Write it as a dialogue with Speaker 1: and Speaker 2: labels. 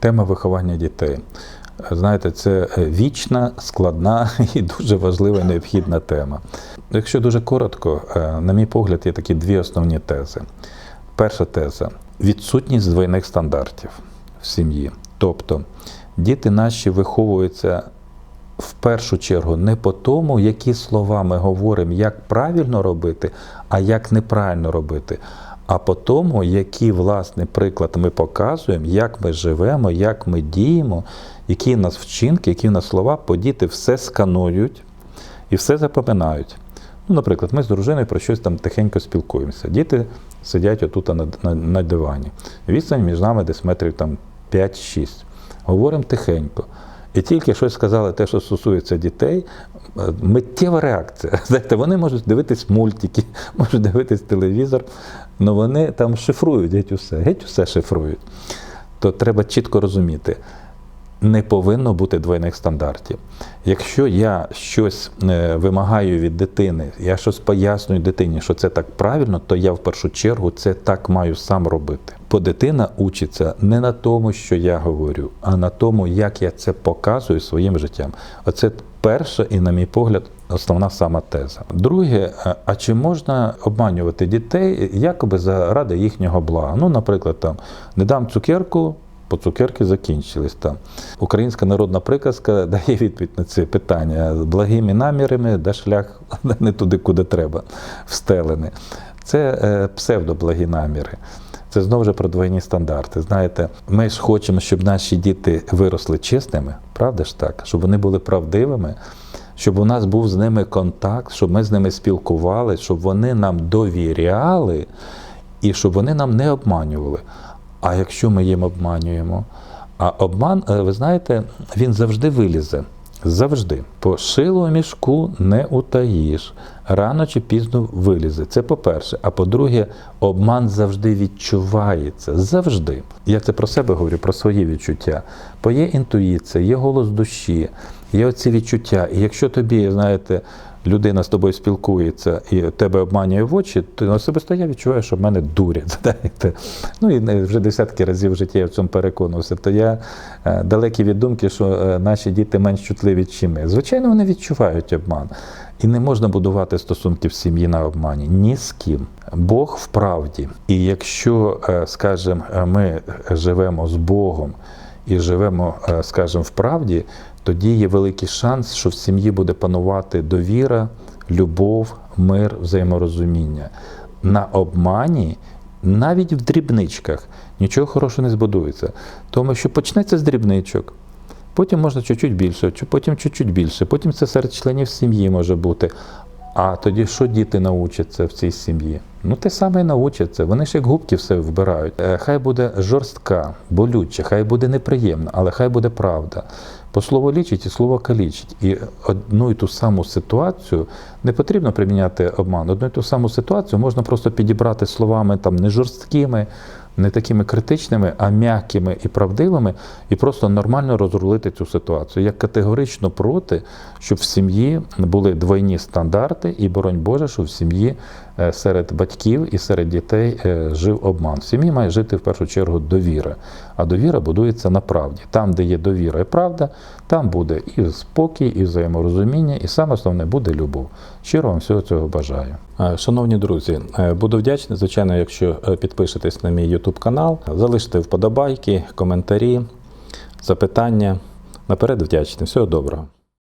Speaker 1: Тема виховання дітей. Знаєте, це е, вічна, складна і дуже важлива і необхідна тема. Якщо дуже коротко, е, на мій погляд, є такі дві основні тези. Перша теза відсутність двойних стандартів в сім'ї. Тобто діти наші виховуються в першу чергу не по тому, які слова ми говоримо, як правильно робити, а як неправильно робити, а по тому, який власне приклад ми показуємо, як ми живемо, як ми діємо, які в нас вчинки, які в нас слова, бо діти все сканують і все запам'ятають. Ну, наприклад, ми з дружиною про щось там тихенько спілкуємося. Діти сидять отут на, на, на дивані. Відстань між нами десь метрів там 5-6. Говоримо тихенько. І тільки щось сказали, те, що стосується дітей, е, миттєва реакція. Знаєте, вони можуть дивитись мультики, можуть дивитись телевізор, але вони там шифрують геть усе, геть усе шифрують. То треба чітко розуміти, не повинно бути двойних стандартів. Якщо я щось е, вимагаю від дитини, я щось пояснюю дитині, що це так правильно, то я в першу чергу це так маю сам робити. Бо дитина учиться не на тому, що я говорю, а на тому, як я це показую своїм життям. Оце перша і, на мій погляд, основна сама теза. Друге, а- а чи можна обманювати дітей якоби заради їхнього блага? Ну, наприклад, там не дам цукерку. По цукерки закінчились там. Українська народна приказка дає відповідь на це питання. з Благими намірами, де шлях не туди, куди треба, встелений. Це е, псевдоблагі наміри. Це знову ж про двойні стандарти. Знаєте, ми ж хочемо, щоб наші діти виросли чесними, правда ж так? Щоб вони були правдивими, щоб у нас був з ними контакт, щоб ми з ними спілкувалися, щоб вони нам довіряли і щоб вони нам не обманювали. А якщо ми їм обманюємо, а обман, е, ви знаєте, він завжди вилізе. Завжди. По шилу мішку не утаїш. Рано чи пізно вилізе. Це по-перше. А по-друге, обман завжди відчувається. Завжди. Я це про себе говорю, про свої відчуття. Бо є інтуїція, є голос душі, є оці відчуття. І якщо тобі, знаєте, людина з тобою спілкується і тебе обманює в очі, то особисто я відчуваю, що в мене дурять. Ну і вже десятки разів в житті я в цьому переконувався. То я е, далекий від думки, що е, наші діти менш чутливі, ніж ми. Звичайно, вони відчувають обман. І не можна будувати стосунки в сім'ї на обмані ні з ким. Бог в правді. І якщо, е, скажімо, ми живемо з Богом і живемо, скажімо, в правді, тоді є великий шанс, що в сім'ї буде панувати довіра, любов, мир, взаєморозуміння. На обмані, навіть в дрібничках, нічого хорошого не збудується. Тому що почнеться з дрібничок. Потім можна чуть-чуть більше, потім чуть-чуть більше, потім це серед членів сім'ї може бути. А тоді що діти научаться в цій сім'ї? Ну, те саме і научаться. Вони ж як губки все вбирають. Е, Хай буде жорстка, болюча, хай буде неприємна, але хай буде правда. Бо слово лічить і слово калічить. І одну і ту саму ситуацію не потрібно приміняти обман. Одну і ту саму ситуацію можна просто підібрати словами там не жорсткими, не такими критичними, а м'якими і правдивими, і просто нормально розрулити цю ситуацію. Я категорично проти, щоб в сім'ї були двойні стандарти, і боронь Боже, щоб в сім'ї е, серед батьків і серед дітей е, жив обман. В сім'ї має жити в першу чергу довіра. А довіра будується на правді. Там, де є довіра і правда, там буде і спокій, і взаєморозуміння, і саме основне буде любов. Щиро вам всього цього бажаю. Е, Шановні друзі, е, буду вдячний, звичайно, якщо е, підпишетесь на мій YouTube канал, залишите вподобайки, коментарі, запитання. Наперед вдячний. Всього доброго.